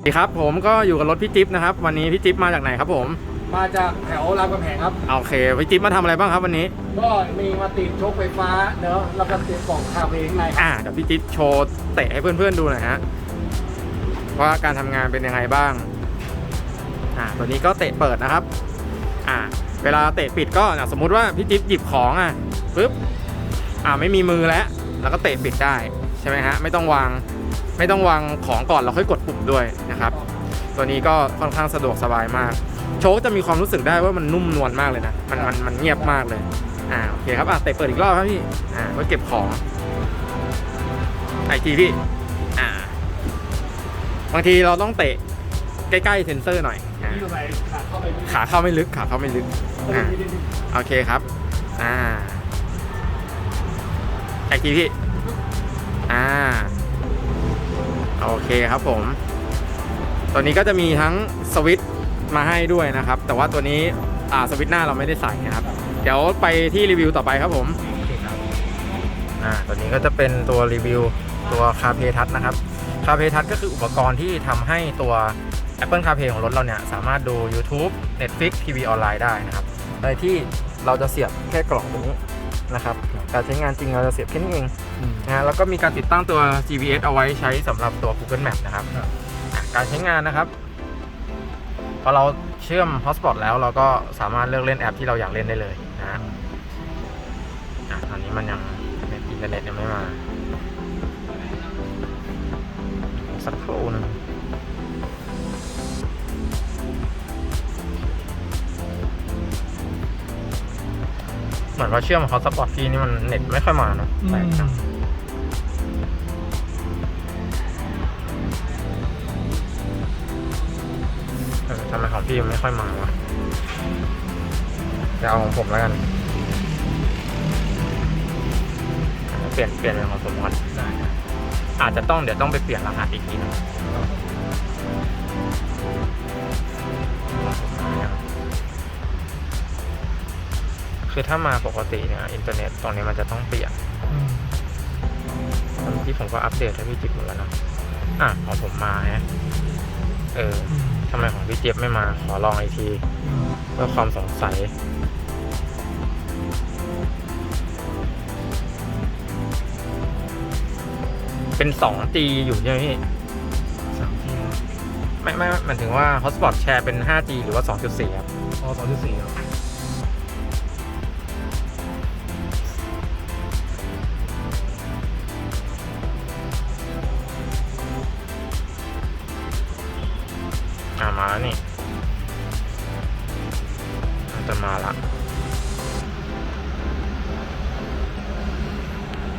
สวัสดีครับผมก็อยู่กับรถพี่จิ๊บนะครับ วันนี้พี่จิ๊บมาจากไหนครับผมมาจากแถวรามคำแหงครับ โอเคพี่จิ๊บมาทำอะไรบ้างครับวันนี้ ก็มีมาติดโชคไฟฟ้าเนอะแล้วก็ติดกล่องคาเฟ่ข้างในครับอ่าเดี๋ยวพี่จิ๊บโชว์เตะให้เพื่อนๆดูหน่อยฮะว่าการทำงานเป็นยังไงบ้างอ่าตัวนี้ก็เตะเปิดนะครับ อ่า เวลาเตะปิดก็อะสมมุติว่าพี่จิ๊บหยิบของอะปึ๊บอ่าไม่มีมือแล้วแล้วก็เตะปิดได้ใช่ไหมฮะไม่ต้องวาง ไม่ต้องวางของก่อนแล้วค่อยกดปุ่มด้วยนะครับตัวนี้ก็ค่อนข้างสะดวกสบายมาก โชคจะมีความรู้สึกได้ว่ามันนุ่มนวลมากเลยนะมันมันมันเงียบมากเลยอ่าโอเคครับอะเตะเปิดอีกรอบครับพี่อ่าไว้เก็บของไอทีพี่อ่าบางทีเราต้องเตะใกล้ๆเซนเซอร์หน่อยอ่าขาเข้าไม่ลึกขาเข้าไม่ลึกอ่าโอเคครับอ่าไอทีพี่อ่า โอเคครับผม ตัวนี้ก็จะมีทั้งสวิตช์มาให้ด้วยนะครับ แต่ว่าตัวนี้อ่าสวิตช์หน้าเราไม่ได้ใส่นะครับ เดี๋ยวไปที่รีวิวต่อไปครับผมอ่าตัวนี้ก็จะเป็นตัวรีวิวตัวคาเพทั c นะครับคาเพทั c ก็คืออุปกรณ์ที่ทำให้ตัว Apple CarPlay ของรถเราเนี่ยสามารถดู YouTube Netflix ทีวีออนไลน์ได้นะครับโดยที่เราจะเสียบแค่กล่องตรงนี้นะครับ การใช้งานจริงเราจะเสียบแค่นี้เอง นะฮะแล้วก็มีการติดตั้งตัว GPS เอาไว้ใช้สำหรับตัว Google Map นะครับครับ อะการใช้งานนะครับ พอเราเชื่อม Hotspot แล้วเราก็สามารถเลือกเล่นแอปที่เราอยากเล่นได้เลยนะฮะอะตอนนี้มันยังเน็ตอินเทอร์เน็ตยังไม่มา มือนว่าเชื่อม Hotspot พี่นี่มันเน็ตไม่ค่อยมาเนอะแปลกจังเออทำไมของพี่มันไม่ค่อยมาวะจะเอาของผมแล้วกันอะเปลี่ยนเปลี่ยนเป็นของผมก่อนได้ครับอาจจะต้องเดี๋ยวต้องไปเปลี่ยนรหัสอีกทีหนึง คือถ้ามาปกติเนี่ยอินเทอร์เน็ตตรงนี้มันจะต้องเปลี่ยนอืมเมื่อกี้ผมก็อัปเดตให้พี่จิ๊บหมดแล้วเนอะอะของผมมาฮะเอออืมทำไมของพี่เจี๊ยบไม่มาขอลองอีกทีอืมเพื่อความสงสัยเป็น 2G อยู่ใช่ไหมพี่สามที่ไม่ไม่หมายถึงว่า Hotspot แชร์เป็น 5G หรือว่า 2.4 ครับ อ๋อสองจุดสี่ครับ มาแล้วนี่น่าจะมาละ